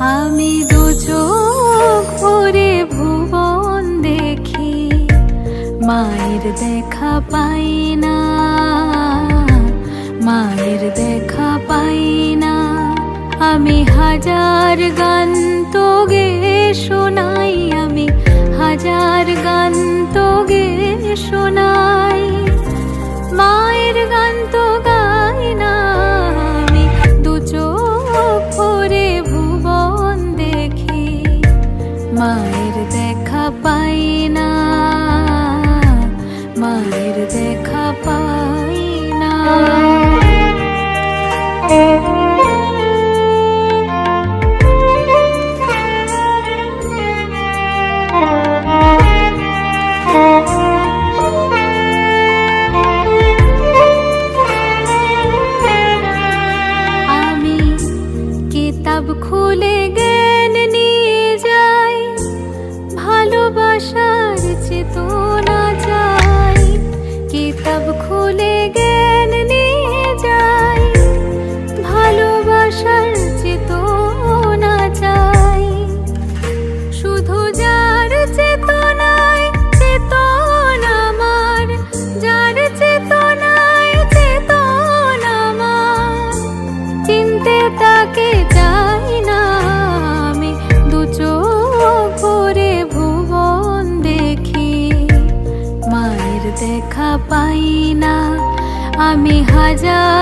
আমি দু চোখ ভুবন দেখি, মায়ের দেখা পাই না, মায়ের দেখা পাই না। আমি হাজার গান তো শোনাই, আমি হাজার গান তো মায়ের দেখা পাই দেখা পাই না। আমি হাজার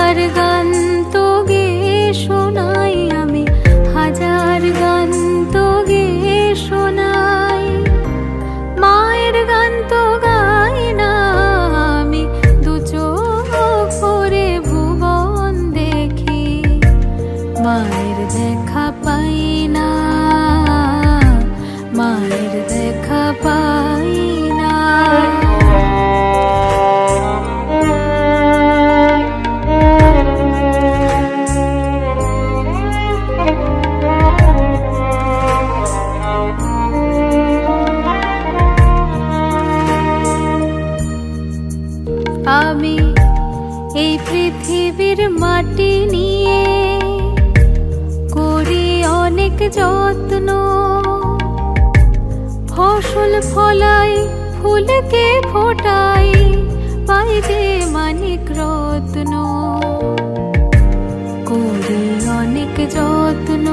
অনেক যত্ন। ফসল ফলাই, ফুলকে ফোটাই পাই যে মানিক রত্ন। করি অনেক যত্ন।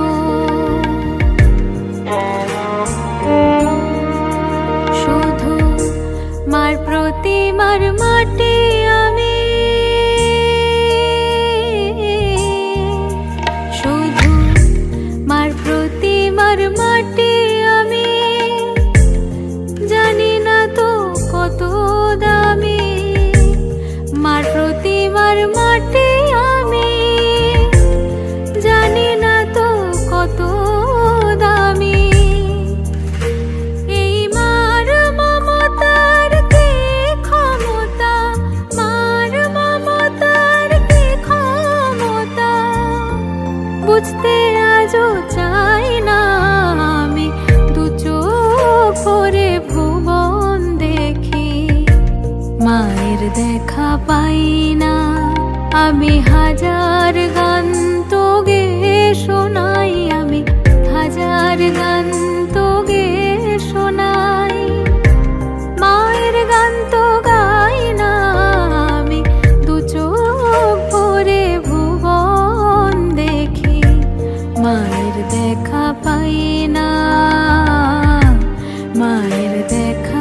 শুধু মার প্রতি মার মাটি প্রতিমার আমি হাজার গান তো গে শোনাই, আমি হাজার গান তো গে শোনাই। মায়ের গান তো গাই না, আমি দু চোখ ভরে ভুবন দেখি, মায়ের দেখা পাই না, মায়ের দেখা